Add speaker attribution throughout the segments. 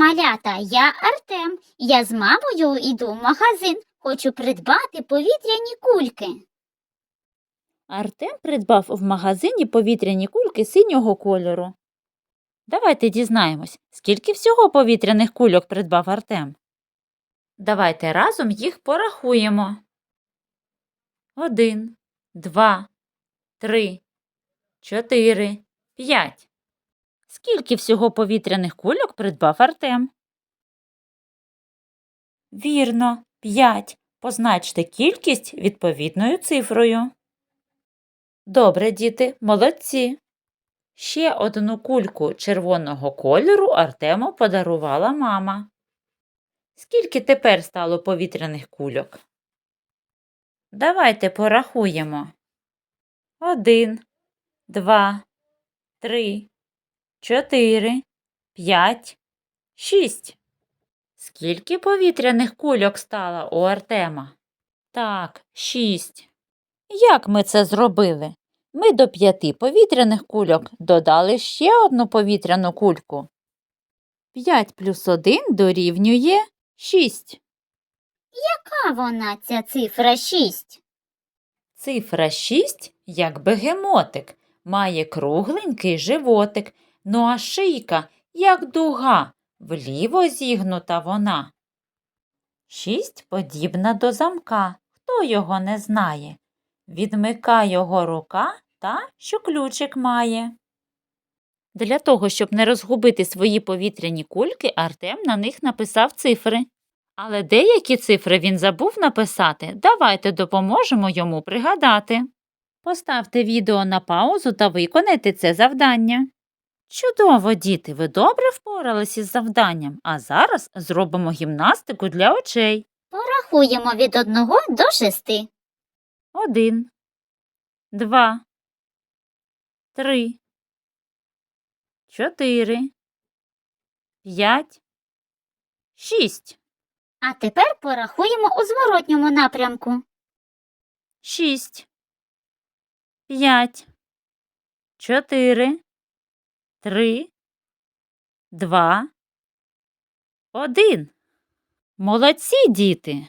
Speaker 1: малята, я Артем. Я з мамою йду в магазин. Хочу придбати повітряні кульки.
Speaker 2: Артем придбав в магазині повітряні кульки синього кольору. Давайте дізнаємось, скільки всього повітряних кульок придбав Артем. Давайте разом їх порахуємо. Один, два, три, чотири, п'ять. Скільки всього повітряних кульок придбав Артем? Вірно, п'ять. Позначте кількість відповідною цифрою. Добре, діти, молодці. Ще одну кульку червоного кольору Артему подарувала мама. Скільки тепер стало повітряних кульок? Давайте порахуємо. Один, два, три, чотири, п'ять, шість. Скільки повітряних кульок стало у Артема? Так, шість. Як ми це зробили? Ми до п'яти повітряних кульок додали ще одну повітряну кульку. П'ять плюс один дорівнює шість.
Speaker 1: Яка вона ця цифра 6?
Speaker 2: Цифра 6, як бегемотик, має кругленький животик, ну а шийка, як дуга, вліво зігнута вона. Шість подібна до замка. Хто його не знає? Відмика його рука та, що ключик має. Для того, щоб не розгубити свої повітряні кульки, Артем на них написав цифри. Але деякі цифри він забув написати. Давайте допоможемо йому пригадати. Поставте відео на паузу та виконайте це завдання. Чудово, діти, ви добре впорались із завданням, а зараз зробимо гімнастику для очей.
Speaker 1: Порахуємо від 1 до 6.
Speaker 2: Один, два, три, чотири, п'ять, шість.
Speaker 1: А тепер порахуємо у зворотньому напрямку.
Speaker 2: шість, п'ять, чотири, три, два, один. Молодці, діти.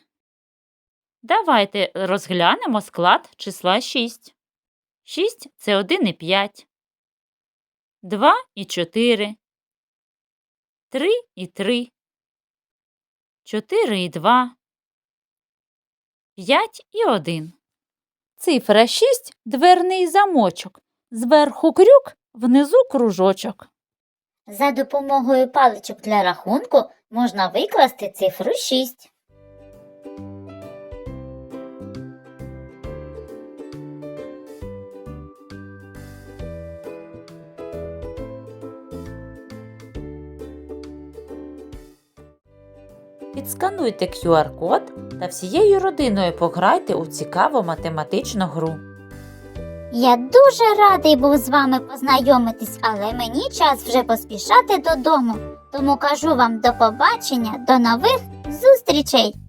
Speaker 2: Давайте розглянемо склад числа 6. 6 – це 1 і 5. 2 і 4. 3 і 3. 4 і 2. 5 і 1. Цифра 6 – дверний замочок. Зверху крюк, внизу кружочок.
Speaker 1: За допомогою паличок для рахунку можна викласти цифру 6.
Speaker 2: Підскануйте QR-код та всією родиною пограйте у цікаву математичну гру.
Speaker 1: Я дуже радий був з вами познайомитись, але мені час вже поспішати додому. Тому кажу вам до побачення, до нових зустрічей!